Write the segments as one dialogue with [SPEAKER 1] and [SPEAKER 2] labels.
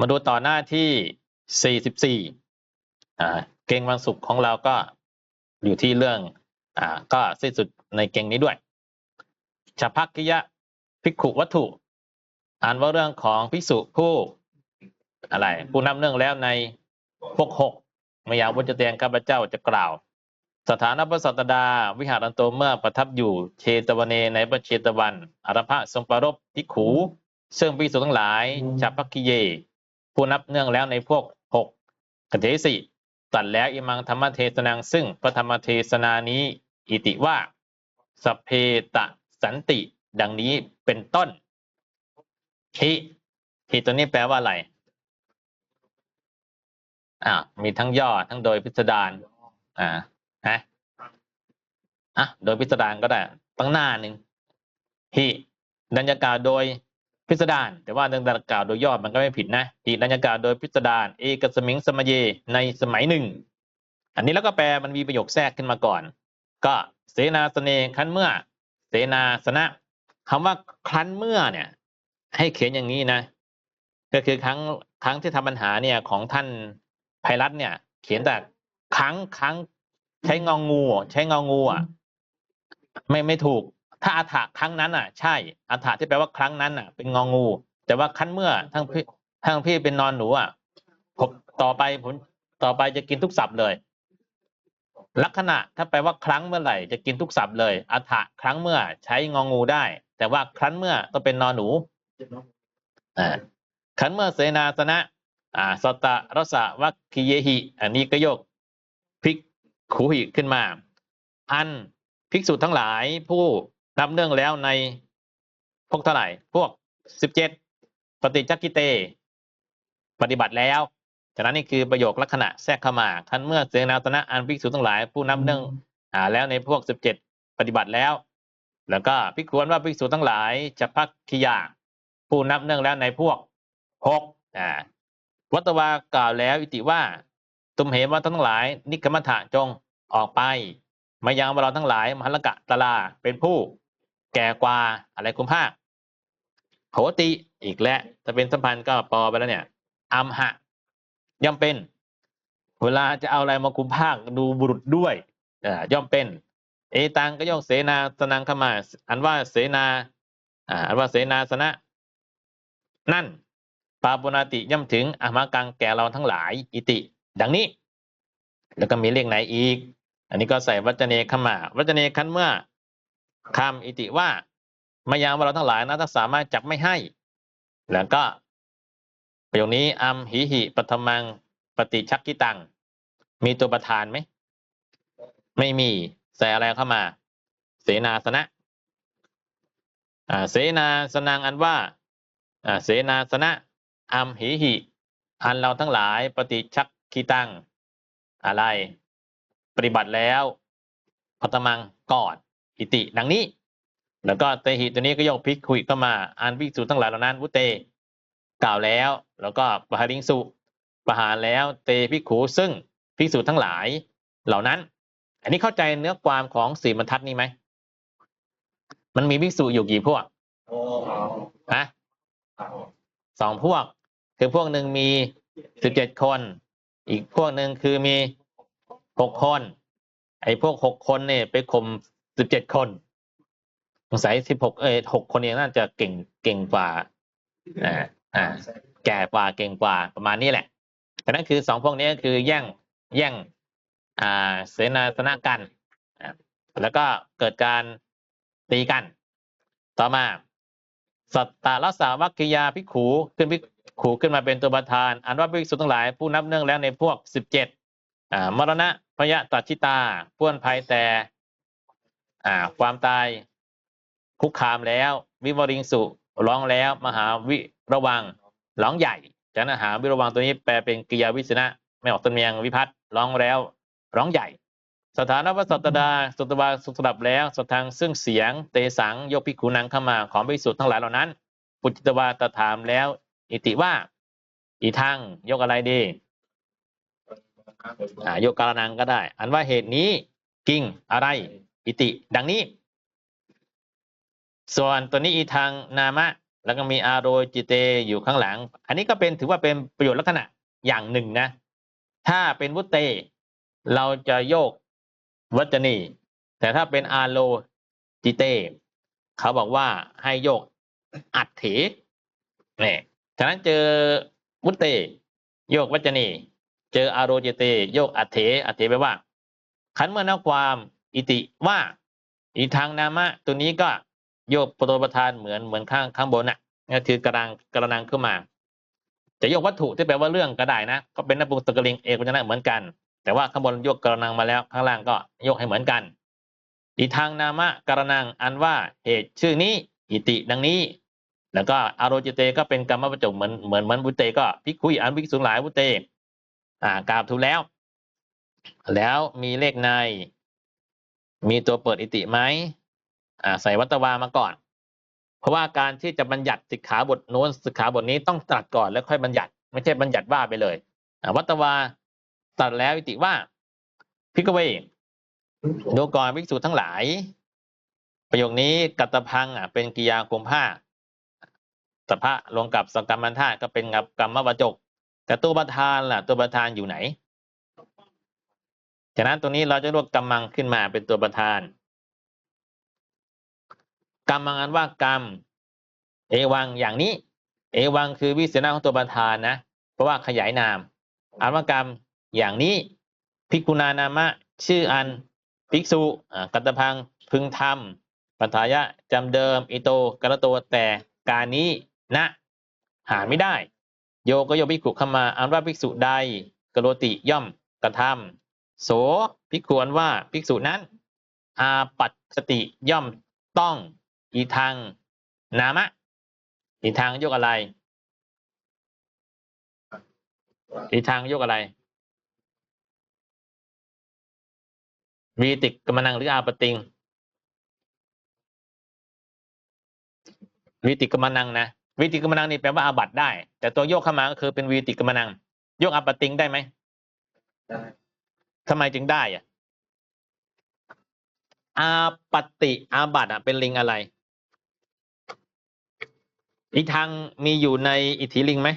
[SPEAKER 1] มาดูต่อหน้าที่ 44อ่าเก่งวันศุกร์ของเราก็อยู่ที่เรื่องอ่าก็สิ้นสุดในเก่งนี้ด้วยชพักกิยะภิกขุวัตถุ อ่านว่าเรื่องของภิกษุผู้อะไรผู้นำเรื่องแล้วในพวกหกม่อยาว่าจะเตียงข้าพเจ้าจะกล่าว สถานพระสัตดา วิหารันโตเมื่อประทับอยู่เชตวเนในประเชตวันอารพะทรงประรบทิขู ซึ่งภิกษุทั้งหลายชาพักกิเย ผู้นับเนื่องแล้วในพวกหกกเทสิตัดแล้วอิมังธรรมเทศนังซึ่งพระธรรมเทศนานี้อิติว่าสเพตะสันติ ดังนี้เป็นต้นฮิฮิตัวนี้แปลว่าอะไรอ่ามีทั้งย่อทั้งโดยพิสดารอ่าฮะอะโดยพิสดารก็ได้ตั้งหน้าหนึ่งฮิดัญญากาศโดย พิสดารแต่ว่าดัญญากาศโดยย่อมันก็ไม่ผิดนะฮิดัญญากาศโดยพิสดารเอกสมิงสมเยในสมัยหนึ่ง อันนี้แล้วก็แปลมันมีประโยคแทรกขึ้นมาก่อน ก็เสนาสเนคันเมื่อ เสนาสนะคำว่าครั้นเมื่อเนี่ย ให้เขียนอย่างนี้นะ ก็คือครั้งครั้งที่ทำปัญหาเนี่ยของท่านไพรัตเนี่ย เขียนแต่ครั้งครั้งใช้งองงู ใช้งองงูอะไม่ไม่ถูก ถ้าอัฐะครั้งนั้นอะ ใช่อัฐะที่แปลว่าครั้งนั้นอะ เป็นงองู แต่ว่าคั้นเมื่อทั้งพี่ทั้งพี่เป็นนอนหนูอะผมต่อไปผมต่อไปจะกินทุกสับเลย ลักษณะถ้าแปลว่าครั้งเมื่อไหร่จะกินทุกสับเลยอัฐะครั้งเมื่อใช้งองูได้ แต่ว่าครั้นเมื่อต้องเป็นนอนหนูอ่าครั้นเมื่อเสนาสนะ อ่าสตะรสะวัคคีเยหิ อันนี้ก็ยกพลิกขูหิขึ้นมา อันภิกษุทั้งหลายผู้ นับเนื่องแล้วในพวกเท่าไหร่ พวกสิบเจ็ดปฏิจักกิเต ปฏิบัติแล้วฉะนั้นนี่คือประโยคลักษณะแทรกเข้ามาคันเมื่อเสนาสนะอันภิกษุทั้งหลาย ผู้นับเนื่องอ่าแล้วในพวกสิบเจ็ดปฏิบัติแล้ว แล้วก็ภิกษุว่าภิกษุทั้งหลายจะพักขียาผู้นับเนื่องแล้วในพวกหกอ่าวัตวากล่าวแล้วอิติว่าตุมเหมว่าทั้งหลาย นิกรรมถะจงออกไปมายังเราทั้งหลายมหัลกะตลาเป็นผู้ แก่กว่าอะไรคุณภาคโหติอีกแล้วถ้าเป็นสัมพันธ์ก็ปอไปแล้วเนี่ยอัมหะย่อมเป็น เวลาจะเอาอะไรมาคุมภาคดูบุรุษด้วยอย่อมเป็น เอตังก็ย่อมเสนาสนังขมา อันว่าเสนาอ่าอันว่าเสนาสนะ นั่นปาปุนาติย่อมถึงอหมากังแก่เราทั้งหลาย อิติ ดังนี้ แล้วก็มีเลขไหนอีก อันนี้ก็ใส่วัจเนขมา วัจเนคันเมื่อ คำอิติว่ามายังว่าเราทั้งหลายนะถ้าสามารถจับไม่ให้ แล้วก็ประโยคนี้อัมหิหิปฐมังปฏิชักกิตัง มีตัวประธานไหม ไม่มีใส่อะไรเข้ามา เสนาสนะอ่าเสนาสนังอันว่าอ่าเสนาสนะอัมหิหิอันเราทั้งหลายปฏิชักขีตัง อะไร ปฏิบัติแล้วพัตมังก่อน อิติดังนี้ แล้วก็เตหิตัวนี้ก็ยกพลิกคุยเข้ามาอันภิกษุทั้งหลายเหล่านั้นวุเต กล่าวแล้ว แล้วก็ปหาริงสุประหารแล้วเตภิกขุซึ่งภิกษุทั้งหลายเหล่านั้น อันนี้เข้าใจเนื้อความของสี่บรรทัดนี้ไหมมันมีภิกษุอยู่กี่พวกฮะสองพวก คือพวกหนึ่งมีสิบเจ็ดคน อีกพวกหนึ่งคือมีหกคน ไอ้พวกหกคนเนี่ยไปข่ม สิบเจ็ดคนสงสัยสิบหกเอ้หกคนเองน่าจะเก่งเก่งกว่าอ่าอ่าแก่กว่าเก่งกว่าประมาณนี้แหละฉะนั้นคือสองพวกนี้ก็คือแย่งแย่งอ่าเสนาสนะกันแล้วก็เกิดการตีกัน ต่อมา สัตตาลัสสาวัคคยาพิขูขึ้นพิขูขึ้นมาเป็นตัวประธาน อันว่าภิกษุทั้งหลาย ผู้นับเนื่องแล้วในพวกสิบเจ็ดอ่ามรณะพยะตัดชิตาพ้วนภัยแต่ อ่า ความตายคุกคามแล้ว วิวริงสุร้องแล้ว มหาวิระวังร้องใหญ่จากนั้นหาวิระวังตัวนี้แปลเป็นกิยาวิสนะไม่ออกตำเนียงวิพัฒน์ร้องแล้วร้องใหญ่ สถานวัสตดาสุตบาสุตดับแล้วสทางซึ่งเสียง เตสังยกพิกขุนังเข้ามาของพิสุทธ์ทั้งหลายเหล่านั้น ปุจิตวาตถามแล้ว อิติว่า อีทางยกอะไรดีอ่ายกการนังก็ได้ อันว่าเหตุนี้ กิ่งอะไร อิติ ดังนี้ ส่วนตัวนี้อีทางนามะ แล้วก็มีอาโรจิเตอยู่ข้างหลัง อันนี้ก็เป็นถือว่าเป็นประโยชน์ลักษณะอย่างหนึ่งนะ ถ้าเป็นวุตเต เราจะโยกวัจนี แต่ถ้าเป็นอาโลจิเต เขาบอกว่าให้โยกอัดเถเนี่ยฉะนั้นเจอวุตเต โยกวัจนี เจออารโรจิเต โยกอัดเถอัดเถแปลว่า ขันเมื่อนักความ อิติว่า อีทางนามะ ตัวนี้ก็โยกปโตประธานเหมือนเหมือนข้างข้างบนน่ะก็คือกระดังกระนังขึ้นมา จะโยกวัตถุที่แปลว่าเรื่องก็ได้นะ ก็เป็นนปุงสกลิงเอกวัจนะเหมือนกัน แต่ว่าข้างบนโยกกระนังมาแล้วข้างล่างก็โยกให้เหมือนกัน อีทางนามะกระนังอันว่าเหตุชื่อนี้อิติดังนี้ แล้วก็อารจิเตก็เป็นกรรมประจบเหมือนเหมือนเหมือนบุเตก็พิคุยอันวิกสุงหลายบุเต อ่ากราบถูแล้ว แล้วมีเลขใน มีตัวเปิดอิติไหมอ่าใส่วัตวามาก่อน เพราะว่าการที่จะบัญญัติสิกขาบทโน้นสิกขาบทนี้ต้องตรัสก่อนแล้วค่อยบัญญัติ ไม่ใช่บัญญัติว่าไปเลยอ่าวัตวาตรัสแล้วอิติว่าพิกเวดูก่อนภิกษุทั้งหลาย ประโยคนี้กัตพังอะเป็นกิยาคุมผ้าสภะรวมกับสกรรมันธาตุก็เป็นกับกรรมวจกแต่ตัวประธานล่ะ ตัวประธานอยู่ไหน ฉะนั้นตรงนี้เราจะรียกำมังขึ้นมาเป็นตัวประธานกรรมังอันว่ากรรม เอวังอย่างนี้ เอวังคือวิเศษณะของตัวประธานนะ เพราะว่าขยายนามอันว่ากรรมอย่างนี้พิกุณานามะ ชื่ออันภิกษุกัตตพังพึงทำปัฏฐายะจำเดิม อิโตกระโตแต่การนี้นะหาไม่ได้ โยก็โยภิกขุเข้ามาอันว่าภิกษุใดกโรติย่อมกระทำ โสภิกขุอันว่าภิกษุนั้น อาปัตสติย่อมต้องอีทางนามะ อีทางยกอะไร อีทางยกอะไร วีติกกมนังหรืออาปติง วีติกกมนังนะวีติกกมนังนี่แปลว่าอาบัตได้ แต่ตัวโยกเข้ามาก็คือเป็นวีติกกมนัง โยกอาปติงได้ไหม
[SPEAKER 2] ได้
[SPEAKER 1] ทำไมจึงได้อะอาปติอาบัตอะเป็นลิงอะไร อีทางมีอยู่ในอิทธิลิงไหม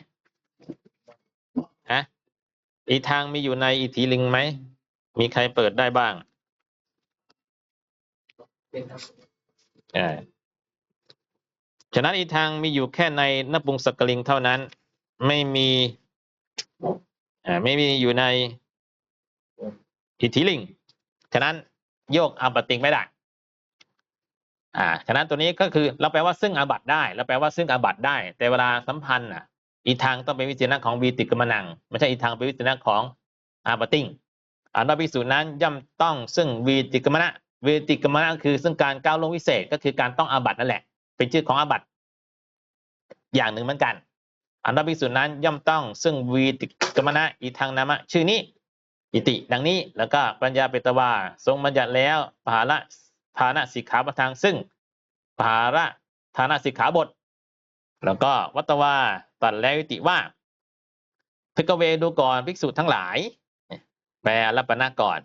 [SPEAKER 1] ฮะอีทางมีอยู่ในอิทธิลิงไหม มีใครเปิดได้บ้าง
[SPEAKER 2] เป็นครับ
[SPEAKER 1] ออฉะนั้นอีทางมีอยู่แค่ในนปุงสกลิงเท่านั้น ไม่มีอ่าไม่มีอยู่ใน อิทธิลิง ฉะนั้นโยกอาบัติงไม่ได้ อ่า ฉะนั้นตัวนี้ก็คือเราแปลว่าซึ่งอาบัตได้ เราแปลว่าซึ่งอาบัตได้ แต่เวลาสัมพันธ์อะ อีทางต้องเป็นวิจารณะของวีติกมนัง ไม่ใช่อีทางเป็นวิจารณะของอาบัติงอันว่าภิกษุนั้นย่อมต้องซึ่งวีติกมนะวีติกมนะคือซึ่งการก้าวล่วงวิเศษก็คือการต้องอาบัตนั่นแหละ เป็นชื่อของอาบัตอย่างหนึ่งเหมือนกันอันว่าภิกษุนั้นย่อมต้องซึ่งวีติกมนะอีทางนามะชื่อนี้ อิติ ดังนี้แล้วก็ปัญญาเปตวาทรงบัญญัติแล้วปหาละฐานะสิกขาประทางซึ่งปหาระฐานะสิกขาบท แล้วก็วัตวาตัดแล้วอิติว่าพิกเวดูก่อนภิกษุทั้งหลาย แปลรัปนะก่อน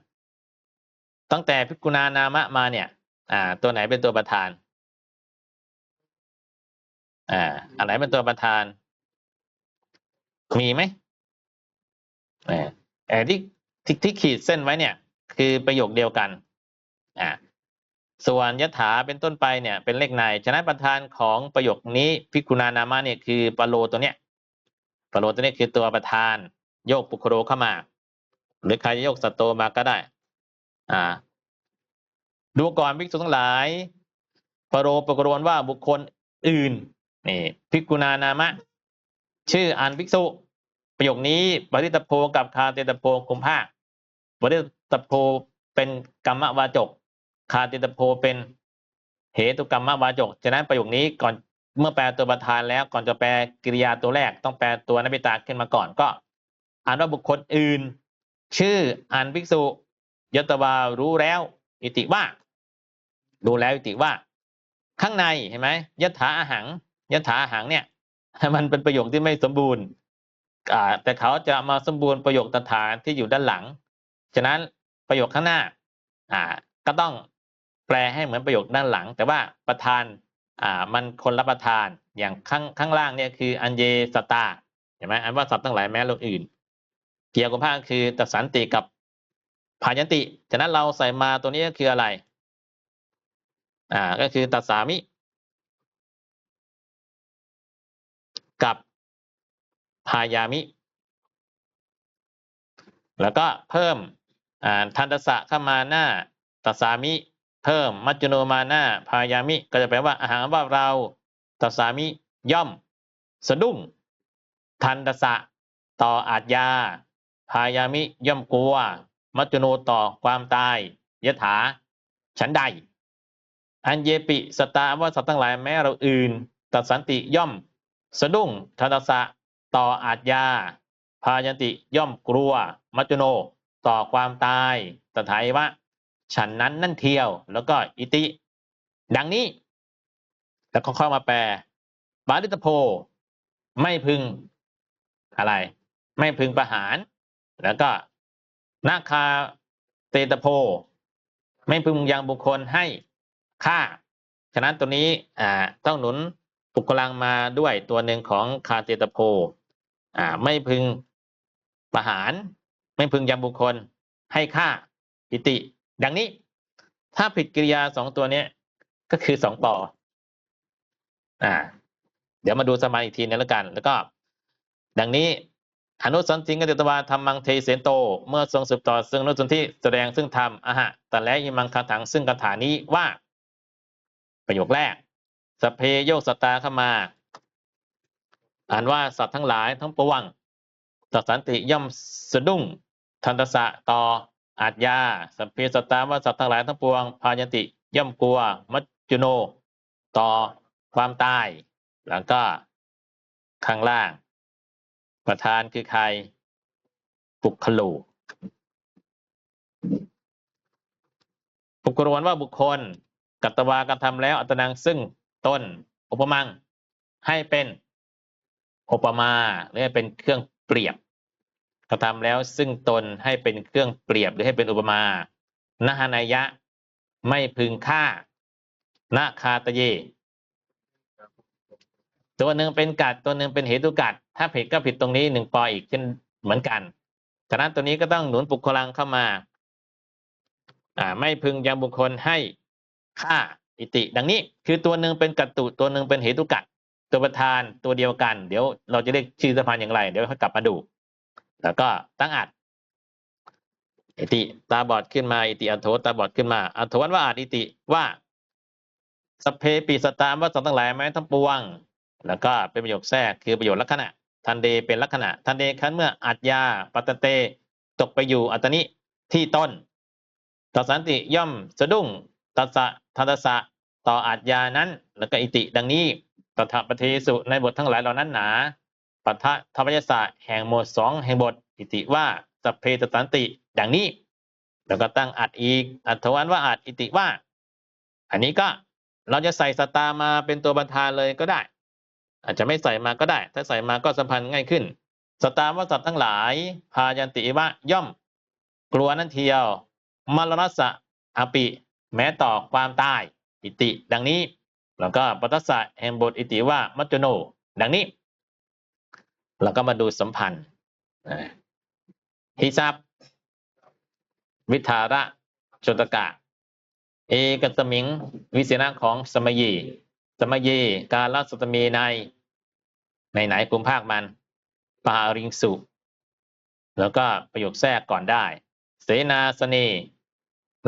[SPEAKER 1] ตั้งแต่พิกุณานามะมาเนี่ย อ่า ตัวไหนเป็นตัวประธาน อ่า อันไหนเป็นตัวประธาน มีไหมเออแต่ที่ ที่ที่ขีดเส้นไว้เนี่ย คือประโยคเดียวกันอ่าส่วนยถาเป็นต้นไปเนี่ยเป็นเลขในฉะนั้นประธานของประโยคนี้พิกุณานามะเนี่ยคือปโลตัวเนี้ยปโลตัวเนี้ยคือตัวประธาน โยกปุคโรเข้ามา หรือใครจะโยกสตโตมาก็ได้ อ่า ดูก่อนภิกษุทั้งหลายปโรปกรณว่าบุคคลอื่นนี่พิกุณานามะ ชื่ออันภิกษุ ประโยคนี้ปริตโพกับคาเตตโพคุมภาคปริตโพเป็นกรรมวาจก คาเตตโพเป็นเหตุกรรมวาจกฉะนั้นประโยคนี้ก่อนเมื่อแปลตัวประธานแล้วก่อนจะแปลกริยาตัวแรก ต้องแปลตัวนปิตาขึ้นมาก่อนก็อ่านว่าบุคคลอื่น ชื่ออันภิกษุยตวารู้แล้วอิติว่ารู้แล้วอิติว่า ข้างในเห็นไหมยถาอาหังยถาอาหังเนี่ย มันเป็นประโยคที่ไม่สมบูรณ์ แต่เขาจะมาสมบูรณ์ประโยคตถานที่อยู่ด้านหลัง ฉะนั้นประโยคข้างหน้าอ่าก็ต้องแปลให้เหมือนประโยคด้านหลัง แต่ว่าประธานอ่ามันคนรับประทานอย่างข้างข้างล่างเนี่ยคืออันเยสตาเห็นไหมอันว่าสัตว์ทั้งหลายแม้ลกอื่น เกี่ยวกับภาคคือตัดสันติกับพายันติ ฉะนั้นเราใส่มาตัวนี้ก็คืออะไร อ่าก็คือตัดสามิ กับ พายามิ แล้วก็เพิ่มทันตสะเข้ามาหน้าตัดสามิ เพิ่มมัจจุโนมาหน้าพายามิ ก็จะแปลว่าอาหารว่าเราตัดสามิย่อม สะดุ้งทันตสะต่ออาจยาพายามิย่อมกลัว มัจจุโนต่อความตายยถาฉันใด อันเยปิสตาว่าสัตว์ทั้งหลายแม้เราอื่นตัดสันติย่อม สะดุ้งทันตสะ ต่ออาจยา พายันติย่อมกลัว มัจจุโน ต่อความตายตถายวะ ฉันนั้นนั่นเที่ยว แล้วก็อิติ ดังนี้ แล้วก็เข้ามาแปลบาลิตโพ ไม่พึงอะไร ไม่พึงประหาร แล้วก็นาคาเตตโพ ไม่พึงยังบุคคลให้ค่า ฉะนั้นตัวนี้อ่าต้องหนุนปุกกลังมาด้วยตัวหนึ่งของคาเตตโพ อ่าไม่พึงประหาร ไม่พึงยังบุคคล ให้ค่าอิติ ดังนี้ ถ้าผิดกิริยาสองตัวเนี้ย ก็คือสองปออ่า เดี๋ยวมาดูสมาอีกทีนึงแล้วกัน แล้วก็ ดังนี้อนุสันติงกติตวาธรรมังเทเสนโต เมื่อทรงสืบต่อซึ่งอนุสนที่แสดงซึ่งธรรมอะหะแต่และยิมังคาถังซึ่งคาถานี้ว่า ประโยคแรกสเพโยกสตตาเข้ามา อ่านว่าสัตว์ทั้งหลายทั้งปวงสัตสันติย่อมสะดุ้งทันตสะต่ออาจยาสัพเพสตตาว่าสัตว์ทั้งหลายทั้งปวง พายันติย่อมกลัว มัจจุโน ต่อความตาย แล้วก็ข้างล่าง ประธานคือใคร ปุกขลูปุกกรวนว่าบุคคล กัตวากรทำแล้วอัตนังซึ่งต้น อุปมัง ให้เป็น อุปมาหรือให้เป็นเครื่องเปรียบกระทำแล้วซึ่งตนให้เป็นเครื่องเปรียบหรือให้เป็นอุปมานะหานายะไม่พึงฆ่านาคาตะเย ตัวหนึ่งเป็นกัดตัวหนึ่งเป็นเหตุกัดถ้าผิดก็ผิดตรงนี้หนึ่งปออีกเช่นเหมือนกันฉะนั้นตัวนี้ก็ต้องหนุนปุกคลังเข้ามาอ่าไม่พึงยังบุคคลให้ค่าอิติ ดังนี้ คือตัวหนึ่งเป็นกัตตุตัวหนึ่งเป็นเหตุกัด ตัวประธานตัวเดียวกัน เดี๋ยวเราจะเรียกชื่อสะพานอย่างไร เดี๋ยวกลับมาดู แล้วก็ตั้งอัดอิติตาบอดขึ้นมาอิติอัโถตาบอดขึ้นมาอัโถวันว่าอาจอิติว่าสเพปีสตามว่าสัตว์ทั้งหลายแม้ทั้งปวง แล้วก็เป็นประโยคแทรกคือประโยคลักษณะ ทันเดเป็นลักษณะ ทันเดคันเมื่ออัจยาปัตเต ตกไปอยู่อัตนิที่ต้นตัสสันติย่อมสะดุ้งตัสสะทัตสะต่ออัจยานั้น แล้วก็อิติดังนี้ ตถาปเทสุในบททั้งหลายเหล่านั้นหนาปัทธทวยศาสตร์แห่งหมวดสองแห่งบทอิติว่าสัพเพตสันติดังนี้ แล้วก็ตั้งอัดอีก อัตวันว่าอัดอิติว่า อันนี้ก็เราจะใส่สตามาเป็นตัวบรรทานเลยก็ได้ อาจจะไม่ใส่มาก็ได้ ถ้าใส่มาก็สัมพันธ์ง่ายขึ้น สตามว่าสัตว์ทั้งหลาย พายันติว่าย่อม กลัวนั่นเทียวมรณสะอปิ แม้ต่อความตาย อิติ ดังนี้ แล้วก็ปัตสะแห่งบทอิติว่ามัจจุโน ดังนี้ เราก็มาดูสัมพันธ์ฮิซับวิทาระชนตกะ เอกสมิง วิเศษณะของสมยี สมยีการลัสตมีใน ในไหนกลุ่มภาคมันปาริงสุแล้วก็ประโยคแทรกก่อนได้ เสนาสนี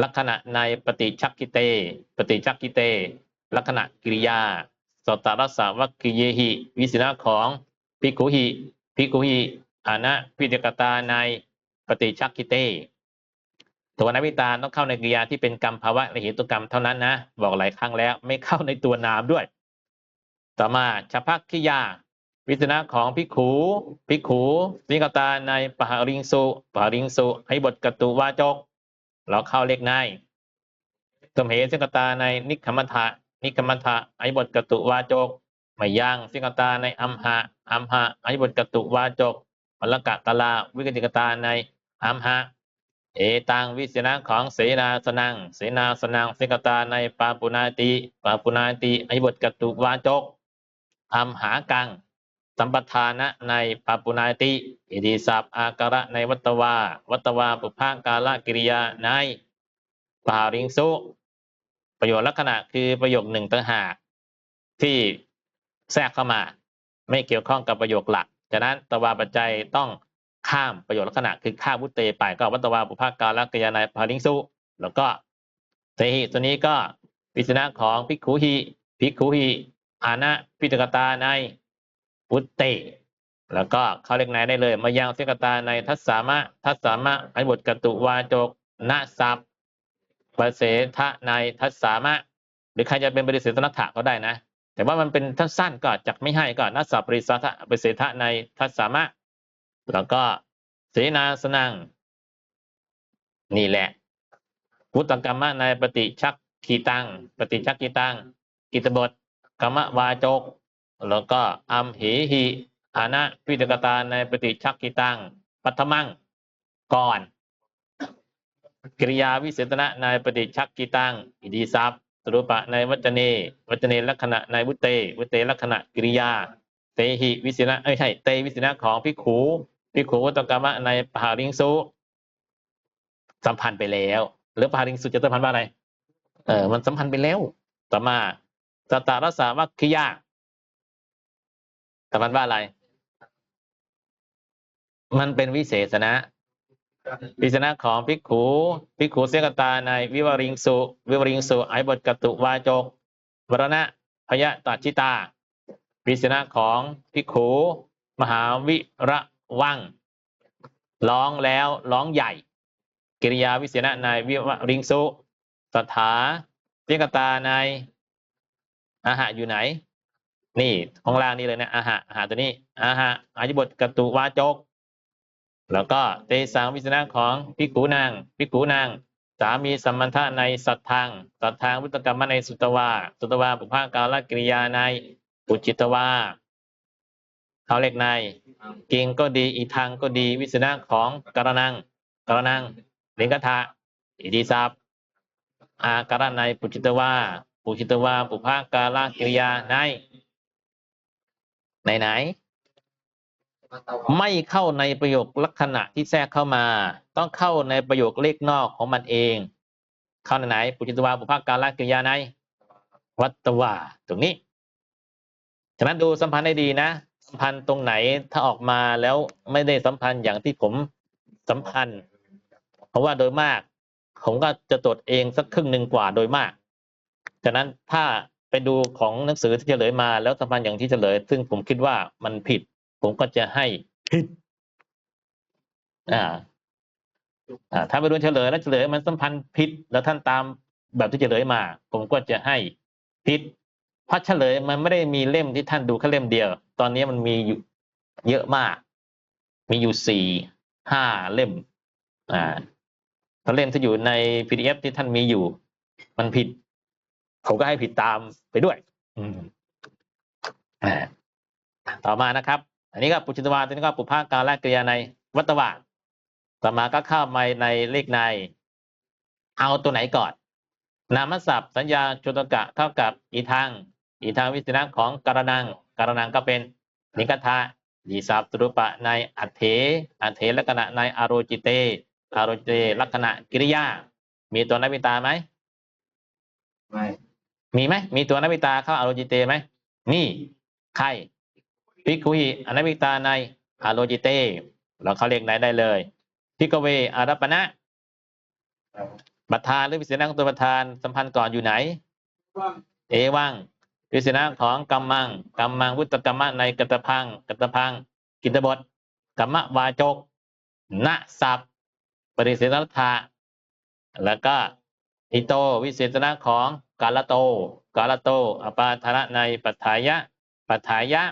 [SPEAKER 1] ลักษณะในปฏิชักกิเต ปฏิชักกิเต ลักษณะกิริยาสตารสาวัคกิเยหิ วิสิณะของพิกุหิพิกุหิอานะพิจกตาในปฏิชักกิเตตัวนวิตาต้องเข้าในกิริยาที่เป็นกรรมภาวะและเหตุกรรมเท่านั้นนะ บอกหลายครั้งแล้วไม่เข้าในตัวนามด้วย ต่อมาชพักขิยา วิจนะของพิขูพิขูนิกตาในปหาริงสุปหาริงสุให้บทกตุวาจก เราเข้าเล็กในสมเหสิกตาในนิคมัทะ นิคมัทะไอบทกตุวาจกไม่ย่างสิกตาในอัมหะอัมหะไอบทกตุวาจกมลกะตลาวิกติกตาในอัมหะเอตังวิสนะของเสนาสนังเสนาสนังสิกตาในปาปุนาติปาปุนาติไอบทกตุวาจกอัมหากังสัมปทานะในปาปุนาติอิติสัพอาการะในวัตวา วัตวาปุพากาลกิริยาในปาริงสุ ประโยชน์ลักษณะคือประโยคหนึ่งต่างหากที่แทรกเข้ามา ไม่เกี่ยวข้องกับประโยคหลักฉะนั้นตวาปัจจัยต้องข้ามประโยชน์ลักษณะคือข้ามวุตเตไปก็วัตวาปุภากาลกิริยาในพาริงสุแล้วก็เทหิตัวนี้ก็วิสนะของพิกขุหิพิกขุหิอานะพิจกตาในวุตเต แล้วก็เขาเรียกนายได้เลย มายังเสกตาในทัสสามะทัสสามะไอบทกตุวาจกนะสัพ ปเสทะในทัสสามะ หรือใครจะเป็นบริเสธนัตถะก็ได้นะ แต่ว่ามันเป็นท่านสั้นก็จักไม่ให้ก็นัสสบปริสัทะปริเสทะในทัสสามะ แล้วก็เสนาสนัง นี่แหละพุทธกรรมะในปฏิชักขีตัง ปฏิชักขีตัง กิตบทกรรมวาจก แล้วก็อัมเหหิอานะพิจกตาในปฏิชักขีตัง ปัทมังก่อน กิริยาวิเศษณะในปฏิชักกิตังอิดีซับสรุปะในวัจเน วัจเนลักษณะในวุเต วุเตลักษณะกิริยา เตหิวิเศษะเอ้ยใช่เตวิเศษะของพิขูพิขูวัตกรรมะในปหาริงสุสัมพันธ์ไปแล้ว หรือปหาริงสุจะสัมพันธ์ว่าอะไรเออมันสัมพันธ์ไปแล้วต่อมาสตตารสาวัคคิยาสัมพันธ์ว่าอะไร มันเป็นวิเศษณะ พิจารณาของภิกขุภิกขุเสกตาในวิวริงสุ วิวริงสุไอบทกตุวาจกวรณะพยตัชิตาพิจารณาของภิกขุมหาวิระวังร้องแล้วร้องใหญ่ กิริยาวิเศษณะในวิวริงสุสถาเสกตาในอาหะอยู่ไหน นี่ของล่างนี่เลยนะอาหะอาหะตัวนี้อาหะอายุบทกตุวาจก แล้วก็เตสังวิสนะของพิกูนางพิกูนางสามีสัมมันทะในสัตทังสัตทางวุตกรรมในสุตวาสุตวาปุภากาลกิริยาในปุจิตวาเขาเล็กในก่งก็ดีอีทางก็ดีวิสนะของกรนังกรนังลิงกทะอิดีซับอาการในปุจิตวาปุจิตวาปุภากาลกิริยาในไหนไหน ไม่เข้าในประโยคลักษณะที่แทรกเข้ามา ต้องเข้าในประโยคเลขนอกของมันเอง เข้าในไหนปุจิตวาบุภาการละกิริยาในวัตวาตรงนี้ฉะนั้นดูสัมพันธ์ให้ดีนะ สัมพันธ์ตรงไหนถ้าออกมาแล้วไม่ได้สัมพันธ์อย่างที่ผมสัมพันธ์ เพราะว่าโดยมาก ผมก็จะตรวจเองสักครึ่งหนึ่งกว่าโดยมากฉะนั้นถ้าไปดูของหนังสือที่เฉลยมาแล้วสัมพันธ์อย่างที่เฉลย ซึ่งผมคิดว่ามันผิด ผมก็จะให้ผิดอ่าอ่าถ้าไปดูเฉลยแล้วเฉลยมันสัมพันธ์ผิดแล้วท่านตามแบบที่เฉลยมา ผมก็จะให้ผิดเพราะเฉลยมันไม่ได้มีเล่มที่ท่านดูแค่เล่มเดียว ตอนนี้มันมีอยู่เยอะมาก มีอยู่สี่ห้าเล่ม อ่าถ้าเล่มที่อยู่ใน PDF ที่ท่านมีอยู่ มันผิด ผมก็ให้ผิดตามไปด้วย อืมอ่าต่อมานะครับ อันนี้ก็ปุจิตวาตัวนี้ก็ปุพากาและกริยาในวัตวาต่อมาก็เข้ามาในเลขใน เอาตัวไหนก่อน นามศัพท์สัญญาจุตกะเท่ากับอีทางอีทางวิสนะของการนังการนังก็เป็นนิกทาดีสับตรุปะในอัเถอัเถลักษณะในอโรจิเตอโรจิเตลักษณะกิริยา มีตัวนวิตาไหม
[SPEAKER 2] ไม่
[SPEAKER 1] มีไหมมีตัวนวิตาเข้าอโรจิเตไหมมีใคร พิกุหิอนัวิตาในอโลจิเตเราเขาเรียกไหนได้เลยพิกเวอารัปปณะประธานหรือวิเศษณของตัวประธานสัมพันธ์ก่อนอยู่ไหน เอวังวิเศษณของกัมมังกัมมังวุตกรรมะในกัตพังกัตพัง กิตบทกัมมวาจกณสัพปริเสธรัฐะแล้วก็อิโตวิเศษณของกาลโต กาลโตอปาธนะในปัฏฐายะปัฏฐายะ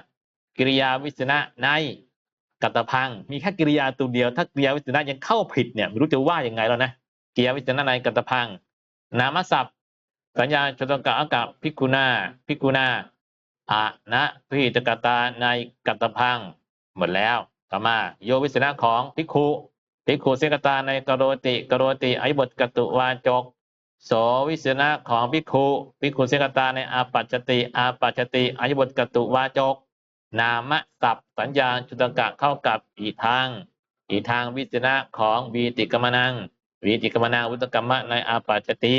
[SPEAKER 1] กิริยาวิสนะในกัตพัง มีแค่กิริยาตัวเดียว ถ้ากิริยาวิสนะยังเข้าผิดเนี่ยไม่รู้จะว่ายังไงแล้วนะกิริยาวิสนะในกัตพัง นามศัพท์ สัญญาจตกะอากับพิกุณาพิกุณาอะนะพิจกตาในกัตพัง หมดแล้วต่อมาโยวิสนะของพิกขุภิกุเสกตาในกโรติกโรติอายบทกตุวาจกโสวิสนะของภิกขุภิกุเสกตาในอาปัจจติอาปัจจติอายบทกตุวาจก นามสับสัญญาณจุตกะเข้ากับอีทาง อีทางวิจนะของวีติกมนังวีติกมนังวุตกรรมะในอาปัจจติ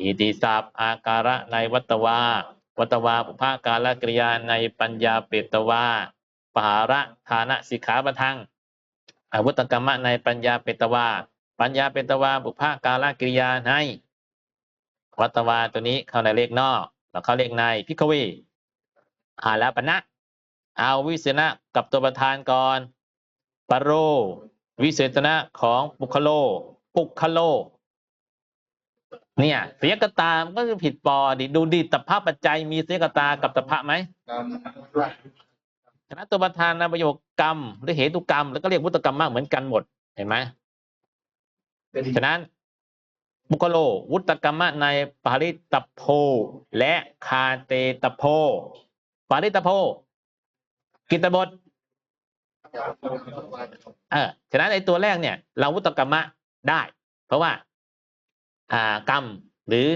[SPEAKER 1] อิติสับอาการะในวัตวาวัตวาปุภากาลกริยาในปัญญาเปตวาปหาระฐานะสิกขาปทังอาวุตกรรมะในปัญญาเปตวาปัญญาเปตวาบุพากาลกิริยาในวัตวาตัวนี้เข้าในเลขนอกแล้วเข้าเลขในพิกเวอาแล้วปณะ เอาวิเศนะกับตัวประธานก่อนปรโร วิเศษณะของปุคโล ปุคโล เนี่ยเสียกตามันก็คือผิดปอดิดูดิตภาพปัจจัยมีเสียกตากับตภะไหม
[SPEAKER 2] กรรมด้วย
[SPEAKER 1] ฉะตัวประธานในประโยคกรรม หรือเหตุกรรม แล้วก็เรียกวุตกรรมมากเหมือนกันหมด เห็นไหมฉะนั้นบุคโล วุตกรรมะในปาริตโพและคาเตตโพปาริตโพ กิตบทเออฉะนั้นไอ้ตัวแรกเนี่ย เราวุตกรรมะได้ เพราะว่า อ่ากรรมหรือ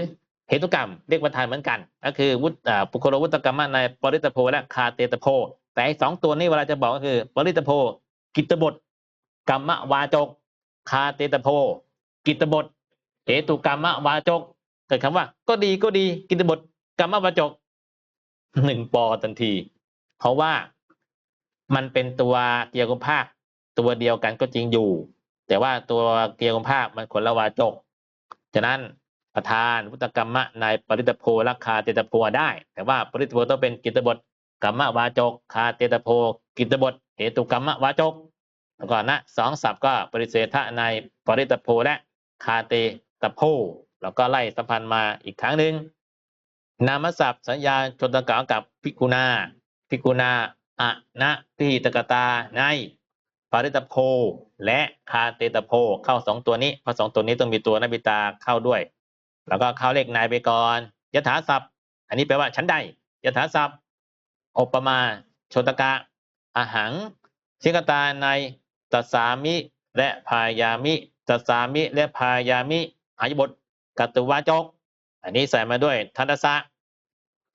[SPEAKER 1] เหตุกรรมเรียกประธานเหมือนกัน ก็คือวุตอ่าปุคโลวุตกรรมะในปริตโพและคาเตตโพ แต่สองตัวนี้เวลาจะบอกก็คือ ปริตโพ กิตบทกรรมวาจก คาเตตโพ กิตบทเหตุกรรมวาจกเกิดคำว่า ก็ดีก็ดีกิตบทกรรมวาจกหนึ่งปอทันที เพราะว่า มันเป็นตัวเกียร์กุมภาคตัวเดียวกันก็จริงอยู่ แต่ว่าตัวเกียร์กุมภาคมันคนละวาจกฉะนั้นประธานวุตกรรมะในปริตโพราคาเตตโพได้ แต่ว่าปริตโพต้องเป็นกิตบทกรรมวาจกคาเตตโพกิตบทเหตุกรรมวาจกแล้วก็นะสองศัพท์ก็ปริเสธะในปริตโพและคาเตตโพแล้วก็ไล่สัมพันธ์มาอีกครั้งหนึ่งนามศัพท์สัญญาชนตกากับพิกุณาพิกุณา อะนะพิหิตกตาในปริตโพและคาเตตโพเข้าสองตัวนี้เพราะสองตัวนี้ต้องมีตัวนบิตาเข้าด้วย แล้วก็เข้าเลขนายไปก่อนยถาศัพท์ อันนี้แปลว่าชั้นใดยถาศัพท์อปมาโชตกะอาหังชิกตาในตัสสามิ และพายามิตัสสามิ และพายามิอายบทกัตตุวาจก อันนี้ใส่มาด้วยทันตสะ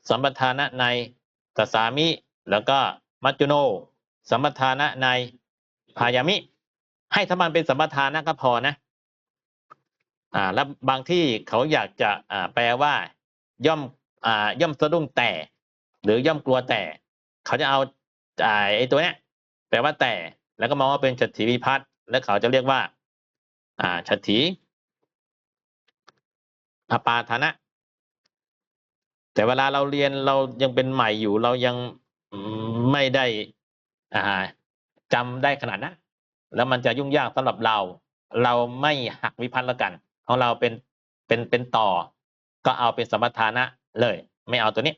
[SPEAKER 1] สัมปทานะในตัสสามิ แล้วก็ มัจจุโน สัมปทานะในพายามิ ให้ถ้ามันเป็นสัมปทานะก็พอนะ อ่า แล้วบางที่เขาอยากจะอ่าแปลว่า ย่อม อ่า ย่อมสะดุ้งแต่ หรือย่อมกลัวแต่ เขาจะเอาอ่าไอ้ตัวเนี้ยแปลว่าแต่ แล้วก็มองว่าเป็นฉัตรถีวิพัฒน์และเขาจะเรียกว่า อ่าฉัตรถีอปาทนะ แต่เวลาเราเรียนเรายังเป็นใหม่อยู่เรายัง ไม่ได้อ่าจำได้ขนาดนั้นแล้วมันจะยุ่งยากสำหรับเรา เราไม่หักวิพัฒน์แล้วกัน ของเราเป็นเป็นเป็นต่อ ก็เอาเป็นสมถานะเลย ไม่เอาตัวนี้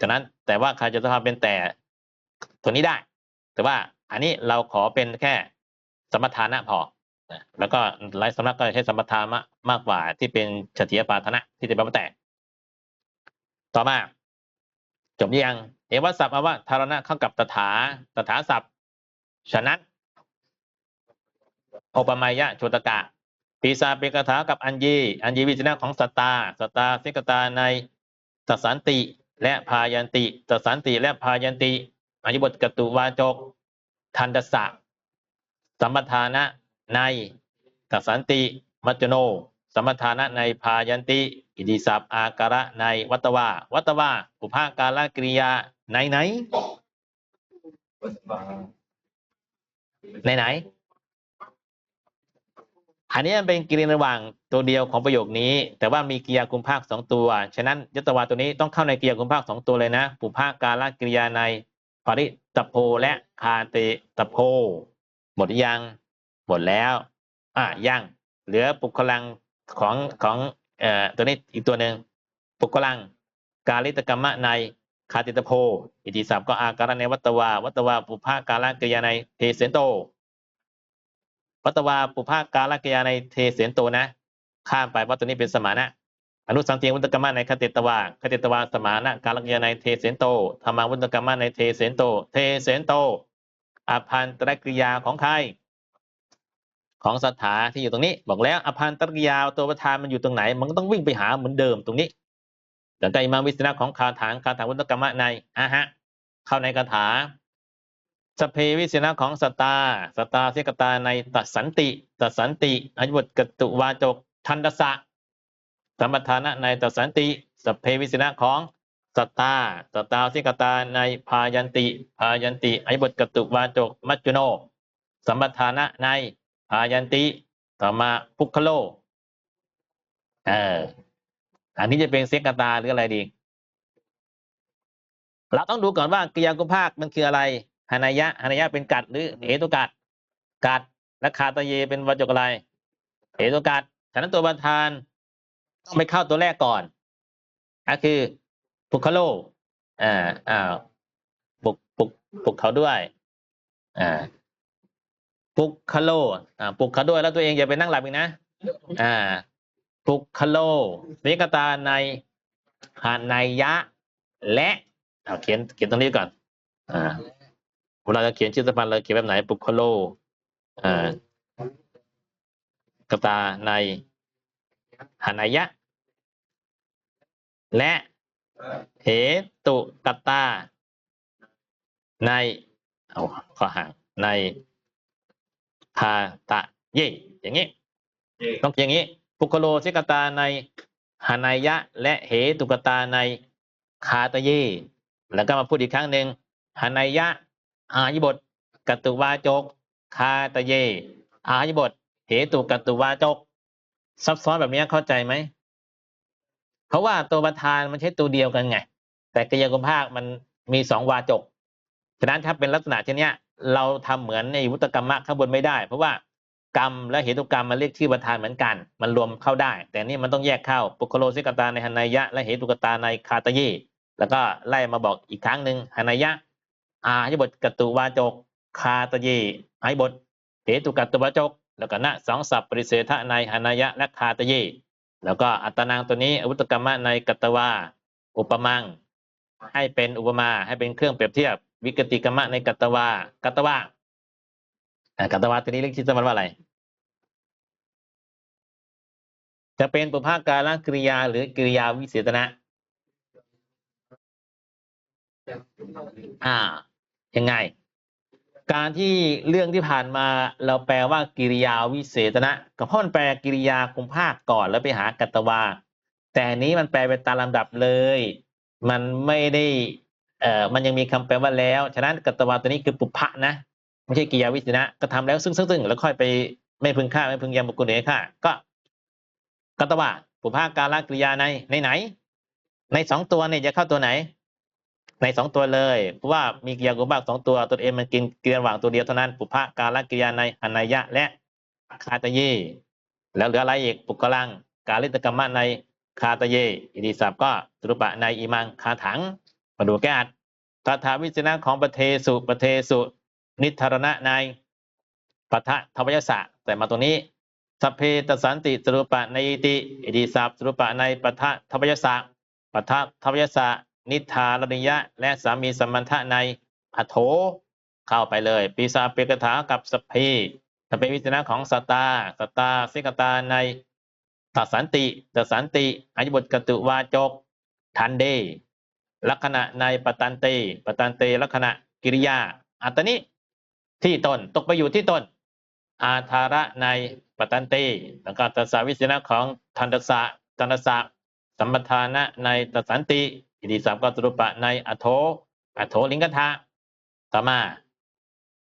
[SPEAKER 1] ฉะนั้นแต่ว่าใครจะทำเป็นแต่ตัวนี้ได้ แต่ว่าอันนี้เราขอเป็นแค่สมถานะพอแล้วก็หลายสำนักก็ใช้สมถามะมากกว่าที่เป็นเฉทียปาทนะที่จะแปลว่าแต่ต่อมา จบยังเอวัสัพพ์ว่าธารณะเข้ากับตถาตถาศัพท์ฉะนั้นโอปมายะโชตกะปีศาเป็นคาถากับอัญญีอัญญีวิจนะของสตาสตาสิกตาในตสันติ และพายันติตสันติ และพายันติอธิบทกตุวาจก ทันตสะสัมปทานะในตสันติ มัจจโน สมปทานะในพายันติ อิติสัพอาการะในวัตวาวัตวาอุภาการกริยาไหนไหนไหนไหนอันนี้เป็นกริยาระหว่างตัวเดียวของประโยคนี้ แต่ว่ามีกริยาคุมภาคสองตัว ฉะนั้นยตวาตัวนี้ต้องเข้าในกริยาคุมภาคสองตัวเลยนะปุภาการกริยาในปริตโพและคาเตตโพหมดยังหมดแล้ว อะยังเหลือปุคลัง ของของเอ่อตัวนี้อีกตัวหนึ่งปุคลัง กาลิตกรรมะในคาติตโพ อิติสัพก็อาการในวัตวา วัตวาปุภาการกิยาในเทเสนโต วัตวาปุภาการกิยาในเทเสนโตนะ ข้ามไปเพราะตัวนี้เป็นสมานะอนุสังเทียวัตกรรมะในคติตวาคติตวาสมานะการกิยาในเทเสนโตธรรมาวัตกรรมะในเทเสนโต เทเสนโตอภันตรกิยาของใคร ของสถาที่อยู่ตรงนี้ บอกแล้วอภันตริยาตัวประธานมันอยู่ตรงไหน มันก็ต้องวิ่งไปหาเหมือนเดิมตรงนี้แต่ใจมาวิสนะของคาถาคาถาวุตกรรมะในอะฮะ เข้าในคาถาสเพวิสนะของสตาสตาเสกตาในตัดสันติตัดสันติอยุบกตุวาจกทันตสะสัมปทานะในตัดสันติสเพวิสนะของสตาสตาเสกตาในพายันติพายันติอยุบกตุวาจกมัจจุโนสัมปทานะใน พายันติ ต่อมาพุคโลเอออันนี้จะเป็นเสกตาหรืออะไรดี เราต้องดูก่อนว่ากิยากุภาคมันคืออะไรหานายะหานายะเป็นกัดหรือเหตุกัดกัดและคาตะเยเป็นวจกอะไรเหตุกัดฉะนั้นตัวประธานต้องไปเข้าตัวแรกก่อนก็คือปุคโลอ่าอ่าปุกปุกปุกเขาด้วย อ่า ปลุกคโลอ่าปลุกเขาด้วยแล้วตัวเองอย่าไปนั่งหลับอีกนะ อ่าปลุกคโลนิกตาในหานายะ และเอาเขียนเขียนตรงนี้ก่อน อ่าเวลาจะเขียนชื่อสะพานเราเขียนแบบไหน ปุคโลอ่ากตาในหานายะ และเหตุกตาในเอาข้อห่างใน คาตะเย่อย่างนี้ต้องอย่างนี้ปุคโลสิกตาในหานายะ และเหตุกตาในคาตะเยแล้วก็มาพูดอีกครั้งหนึ่งหานายะ อายิบทกตุวาจก คาตะเย อายิบทเหตุกตุวาจก ซับซ้อนแบบนี้เข้าใจไหมเพราะว่าตัวประธานมันใช้ตัวเดียวกันไง แต่กริยากุภาคมันมีสองวาจกฉะนั้นถ้าเป็นลักษณะเช่นเนี้ย เราทำเหมือนในวุตกรรมะข้างบนไม่ได้ เพราะว่ากรรมและเหตุกรรมมันเรียกชื่อประธานเหมือนกัน มันรวมเข้าได้ แต่นี่มันต้องแยกเข้าปุคโลสิกตาในหานายะ และเหตุกตาในคาตะเยแล้วก็ไล่มาบอกอีกครั้งหนึ่งหานายะ อาใหิบทกตุวาจกคาตะเยอาหิบทเหตุกตุวาจก แล้วก็ณสองสัพปริเสธะในหานายะและคาตะเยแล้วก็อัตนางตัวนี้อวุตกรรมะในกัตตวาอุปมัง ให้เป็นอุปมาให้เป็นเครื่องเปรียบเทียบ วิกติกรรมะในกัตตวากัตตวากัตตวาตัวนี้เรียกชื่อสมนว่าอะไร จะเป็นปุพาการกริยา หรือกิริยาวิเศษนะ อ่า ยังไง การที่เรื่องที่ผ่านมาเราแปลว่ากิริยาวิเศษนะก็เพราะมันแปลกิริยาคุมภาคก่อนแล้วไปหากัตวา แต่นนี้มันแปลไปตามลำดับเลย มันไม่ได้ เอ่อมันยังมีคำแปลว่าแล้ว ฉะนั้นกัตตวาตัวนี้คือปุพะนะไม่ใช่กิยาวิเศษนะ ก็ทำแล้วซึ่งซึ่งซึ่งแล้วค่อยไปไม่พึงฆ่าไม่พึงยำบุคคลเดฆ่าก็กัตตวาปุพาการกริยาในในไหน ในสองตัวเนี่ยจะเข้าตัวไหน ในสองตัวเลยเพราะว่ามีกิยากุบากสองตัวตัวเองมันกินกิริยาระหว่างตัวเดียวเท่านั้นปุพะการกิริยาในหานายะ และคาตะเยแล้วเหลืออะไรอีกปุกลังกาลิตกรรมะในคาตเยอิติศัพก็สรุปะในอิมังคาถังมาดูแก้อัด ตถาวิจนะของประเทสุประเทสุ นิทรณะในปัทะทวยสะ แต่มาตรงนี้สเพตสันติสรุปะในอิติอิติศัพสรุปะในปัทะทวยสะปัทะทวยสะ นิทารณิยะ และสามีสมันทะในอโถเข้าไปเลย ปีศาเปกถากับสเพสเพวิจนะของสตาสตาสิกตาในตัดสันติตัดสันติอายุบทกตุวาจกทันเด ลักษณะในปตันเตปตันเตลักษณะกิริยา อัตนิที่ตนตกไปอยู่ที่ตน อาธาระในปตันเตแล้วก็ตัสสาวิสนะของทันตสะทันตสะสัมปทานะในตัสสันติอิติสัพก็สรุปะในอโถอโถลิงกทะต่อมา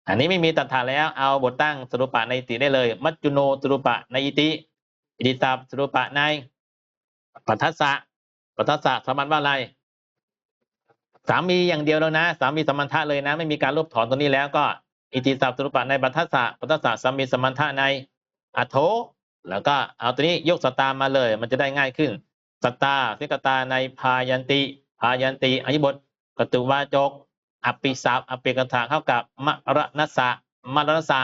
[SPEAKER 1] อันนี้ไม่มีตัทธาแล้วเอาบทตั้งสรุปะในติได้เลย มัจจุโนสรุปะในอิติอิติสัพสรุปะในปัทสสะปัทสสะสมันว่าอะไร สามีอย่างเดียวแล้วนะ สามีสมันทะเลยนะ ไม่มีการลบถอนตัวนี้แล้วก็ อิติสัพสรุปะในปัทสสะปัทสสะสามีสมันทะในอโถแล้วก็เอาตัวนี้ยกสตามาเลย มันจะได้ง่ายขึ้นสตาสิกตาในพายันติ พายันติอธิบทกตุวาจกอปิสัพอปิกถาเข้ากับมรณสะมรณสะ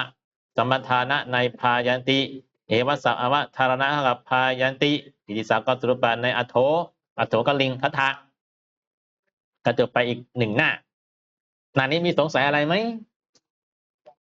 [SPEAKER 1] สมทานะในพายันติ เอวัสสะอวธารณะเข้ากับพายันติอิติสัพก็สรุปะในอโถอโถกลิงคทะกระ จบไปอีกหนึ่งหน้าหน้านี้มีสงสัยอะไรไหม